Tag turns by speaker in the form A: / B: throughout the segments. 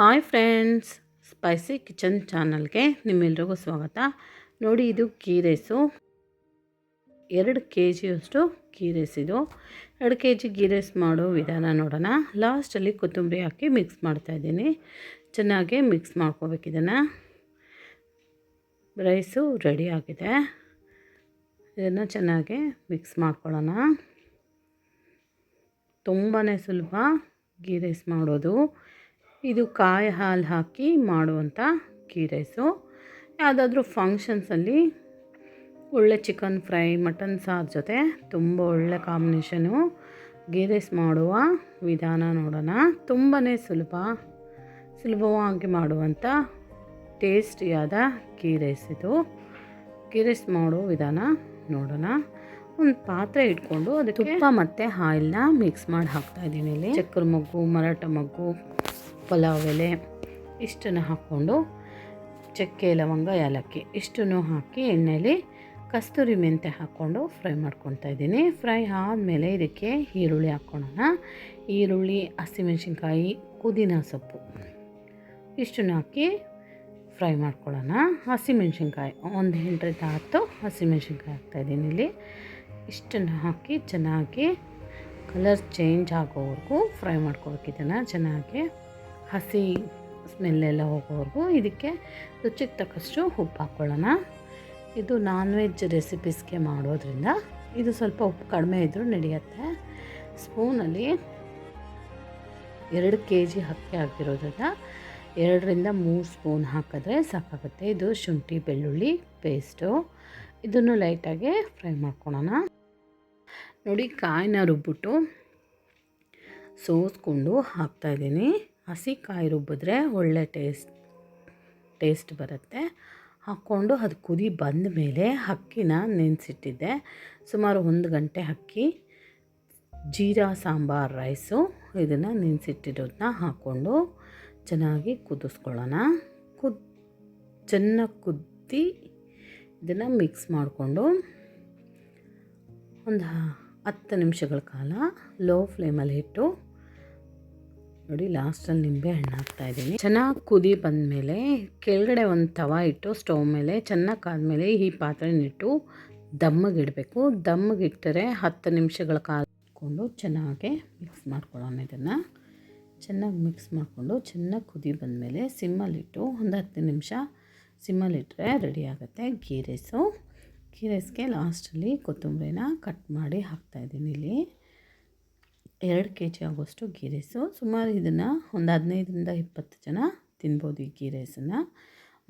A: Hi friends, spicy kitchen ಚಾನಲ್ಗೆ ನಿಮ್ಮೆಲ್ರಿಗೂ ಸ್ವಾಗತ. ನೋಡಿ, ಇದು ಗೀ ರೈಸು ಎರಡು ಕೆ ಜಿಯಷ್ಟು ಗೀ ರೈಸ್ ಇದು ಎರಡು ಕೆ ಜಿ ಗೀ ರೈಸ್ ಮಾಡೋ ವಿಧಾನ ನೋಡೋಣ. ಲಾಸ್ಟಲ್ಲಿ ಕೊತ್ತಂಬರಿ ಹಾಕಿ ಮಿಕ್ಸ್ ಮಾಡ್ತಾಯಿದ್ದೀನಿ ಚೆನ್ನಾಗಿ ಮಿಕ್ಸ್ ಮಾಡ್ಕೋಬೇಕು ಇದನ್ನು. ರೈಸು ರೆಡಿ ಆಗಿದೆ. ಇದನ್ನು ಚೆನ್ನಾಗಿ ಮಿಕ್ಸ್ ಮಾಡ್ಕೊಳ್ಳೋಣ. ತುಂಬಾ ಸುಲಭ ಗೀ ರೈಸ್ ಮಾಡೋದು. ಇದು ಕಾಯಿ ಹಾಲು ಹಾಕಿ ಮಾಡುವಂಥ ಗೀ ರೈಸು. ಯಾವುದಾದ್ರೂ ಫಂಕ್ಷನ್ಸಲ್ಲಿ ಒಳ್ಳೆ ಚಿಕನ್ ಫ್ರೈ ಮಟನ್ ಸಾರು ಜೊತೆ ತುಂಬ ಒಳ್ಳೆ ಕಾಂಬಿನೇಷನು ಗೀ ರೈಸ್ ಮಾಡುವ ವಿಧಾನ ನೋಡೋಣ. ತುಂಬಾ ಸುಲಭ ಸುಲಭವಾಗಿ ಮಾಡುವಂಥ ಟೇಸ್ಟಿಯಾದ ಗೀ ರೈಸ್ ಇದು. ಗೀ ರೈಸ್ ಮಾಡೋ ವಿಧಾನ ನೋಡೋಣ. ಒಂದು ಪಾತ್ರೆ ಇಟ್ಕೊಂಡು ಅದಕ್ಕೆ ತುಪ್ಪ ಮತ್ತು ಆಯಿಲ್ನ ಮಿಕ್ಸ್ ಮಾಡಿ ಹಾಕ್ತಾಯಿದ್ದೀನಿ ಇಲ್ಲಿ. ಚಕ್ಕರ ಮಗ್ಗು ಮರಾಠ ಮಗ್ಗು ಪಲಾವ್ ಎಲೆ ಇಷ್ಟನ್ನು ಹಾಕ್ಕೊಂಡು ಚಕ್ಕೆ, ಲವಂಗ, ಏಲಕ್ಕಿ ಇಷ್ಟನ್ನು ಹಾಕಿ ಎಣ್ಣೆಯಲ್ಲಿ ಕಸ್ತೂರಿ ಮೆಂತೆ ಹಾಕ್ಕೊಂಡು ಫ್ರೈ ಮಾಡ್ಕೊತಾ ಇದ್ದೀನಿ. ಫ್ರೈ ಆದಮೇಲೆ ಇದಕ್ಕೆ ಈರುಳ್ಳಿ ಹಾಕ್ಕೊಳ್ಳೋಣ ಈರುಳ್ಳಿ, ಹಸಿಮೆಣ್ಸಿನ್ಕಾಯಿ, ಪುದೀನ ಸೊಪ್ಪು ಇಷ್ಟನ್ನು ಹಾಕಿ ಫ್ರೈ ಮಾಡ್ಕೊಳ್ಳೋಣ ಹಸಿಮೆಣ್ಸಿನ್ಕಾಯಿ, ಒಂದು ಎಂಟರಿಂದ ಹತ್ತು ಹಸಿಮೆಣ್ಸಿನ್ಕಾಯಿ ಹಾಕ್ತಾಯಿದ್ದೀನಿ ಇಲ್ಲಿ. ಇಷ್ಟನ್ನು ಹಾಕಿ ಚೆನ್ನಾಗಿ ಕಲರ್ ಚೇಂಜ್ ಆಗೋವರೆಗೂ ಫ್ರೈ ಮಾಡ್ಕೋಬೇಕು ಇದನ್ನು ಚೆನ್ನಾಗಿ ಹಸಿ ಸ್ಮೆಲ್ಲೆಲ್ಲ ಹೋಗೋವರೆಗೂ ಇದಕ್ಕೆ ರುಚಿಗೆ ತಕ್ಕಷ್ಟು ಉಪ್ಪು ಹಾಕ್ಕೊಳ್ಳೋಣ. ಇದು ನಾನ್ ವೆಜ್ ರೆಸಿಪೀಸ್ಗೆ ಮಾಡೋದ್ರಿಂದ ಇದು ಸ್ವಲ್ಪ ಉಪ್ಪು ಕಡಿಮೆ ಇದ್ದರೂ ನಡೆಯುತ್ತೆ. ಸ್ಪೂನಲ್ಲಿ ಎರಡು ಕೆ ಜಿ ಅಕ್ಕಿ ಹಾಕಿರೋದ್ರಿಂದ ಎರಡರಿಂದ ಮೂರು ಸ್ಪೂನ್ ಹಾಕಿದ್ರೆ ಸಾಕಾಗುತ್ತೆ. ಇದು ಶುಂಠಿ, ಬೆಳ್ಳುಳ್ಳಿ ಪೇಸ್ಟು ಇದನ್ನು ಲೈಟಾಗಿ ಫ್ರೈ ಮಾಡ್ಕೊಳೋಣ ನೋಡಿ ಕಾಯಿನ ರುಬ್ಬಿಟ್ಟು ಸೋಸ್ಕೊಂಡು ಹಾಕ್ತಾಯಿದ್ದೀನಿ ಹಸಿ ಕಾಯಿ ರುಬ್ಬಿದ್ರೆ ಒಳ್ಳೆ ಟೇಸ್ಟ್ ಟೇಸ್ಟ್ ಬರುತ್ತೆ. ಹಾಕ್ಕೊಂಡು ಅದು ಕುದಿ ಬಂದ ಮೇಲೆ ಅಕ್ಕಿನ ನೆನೆಸಿಟ್ಟಿದ್ದೆ. ಸುಮಾರು ಒಂದು ಗಂಟೆ ಅಕ್ಕಿ ಜೀರಾ ಸಾಂಬಾರು ರೈಸು ಇದನ್ನು ನೆನೆಸಿಟ್ಟಿರೋದನ್ನ ಹಾಕ್ಕೊಂಡು ಚೆನ್ನಾಗಿ ಕುದಿಸ್ಕೊಳ್ಳೋಣ. ಕುದ್, ಚೆನ್ನಾಗಿ ಕುದ್ದಿ ಇದನ್ನು ಮಿಕ್ಸ್ ಮಾಡಿಕೊಂಡು ಒಂದು ಹತ್ತು ನಿಮಿಷಗಳ ಕಾಲ ಲೋ ಫ್ಲೇಮಲ್ಲಿ ಇಟ್ಟು ನೋಡಿ, ಲಾಸ್ಟಲ್ಲಿ ನಿಂಬೆ ಹಣ್ಣು ಹಾಕ್ತಾ ಇದ್ದೀನಿ. ಚೆನ್ನಾಗಿ ಕುದಿ ಬಂದಮೇಲೆ ಕೆಳಗಡೆ ಒಂದು ತವ ಇಟ್ಟು, ಸ್ಟವ್ ಮೇಲೆ ಚೆನ್ನಾಗಿ ಕಾದ್ಮೇಲೆ ಈ ಪಾತ್ರೆನಿಟ್ಟು ದಮ್ಮಗಿಡಬೇಕು ದಮ್ಮಗಿಟ್ಟರೆ ಹತ್ತು ನಿಮಿಷಗಳ ಕಾಲ ಇಟ್ಕೊಂಡು ಚೆನ್ನಾಗಿ ಮಿಕ್ಸ್ ಮಾಡ್ಕೊಳ್ಳೋಣ ಇದನ್ನು. ಚೆನ್ನಾಗಿ ಮಿಕ್ಸ್ ಮಾಡಿಕೊಂಡು ಚೆನ್ನಾಗಿ ಕುದಿ ಬಂದಮೇಲೆ ಸಿಮ್ಮಲ್ಲಿಟ್ಟು ಒಂದು ಹತ್ತು ನಿಮಿಷ ಸಿಮ್ಮಲ್ಲಿಟ್ಟರೆ ರೆಡಿ ಆಗುತ್ತೆ. ಗೀ ರೈಸು. ಗೀ ರೈಸ್ಗೆ ಲಾಸ್ಟಲ್ಲಿ ಕೊತ್ತಂಬರಿನ ಕಟ್ ಮಾಡಿ ಹಾಕ್ತಾಯಿದ್ದೀನಿ ಇಲ್ಲಿ. ಎರಡು ಕೆ ಜಿ ಆಗೋಷ್ಟು ಗೀ ರೈಸು. ಸುಮಾರು ಇದನ್ನು ಒಂದು ಹದಿನೈದರಿಂದ ಇಪ್ಪತ್ತು ಜನ ತಿನ್ಬೋದು ಈ ಗೀ ರೈಸನ್ನು.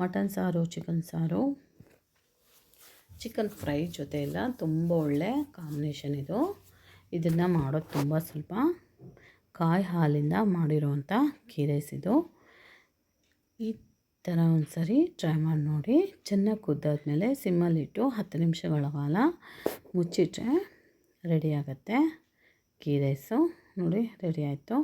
A: ಮಟನ್ ಸಾರು, ಚಿಕನ್ ಸಾರು. ಚಿಕನ್ ಫ್ರೈ ಜೊತೆ ಎಲ್ಲ ತುಂಬ ಒಳ್ಳೆ ಕಾಂಬಿನೇಷನ್ ಇದು. ಇದನ್ನು ಮಾಡೋದು ತುಂಬ ಸ್ವಲ್ಪ ಕಾಯಿ ಹಾಲಿಂದ ಮಾಡಿರೋವಂಥ ಗೀ ರೈಸ್ ಇದು. ಈ ಥರ ಒಂದು ಸರಿ ಟ್ರೈ ಮಾಡಿ ನೋಡಿ. ಚೆನ್ನಾಗಿ ಕುದ್ದಾದ್ಮೇಲೆ ಸಿಮ್ಮಲ್ಲಿಟ್ಟು ಹತ್ತು ನಿಮಿಷಗಳ ಕಾಲ ಮುಚ್ಚಿಟ್ರೆ ರೆಡಿ ಗೀ ರೈಸು ನೋಡಿ ರೆಡಿ ಆಯಿತು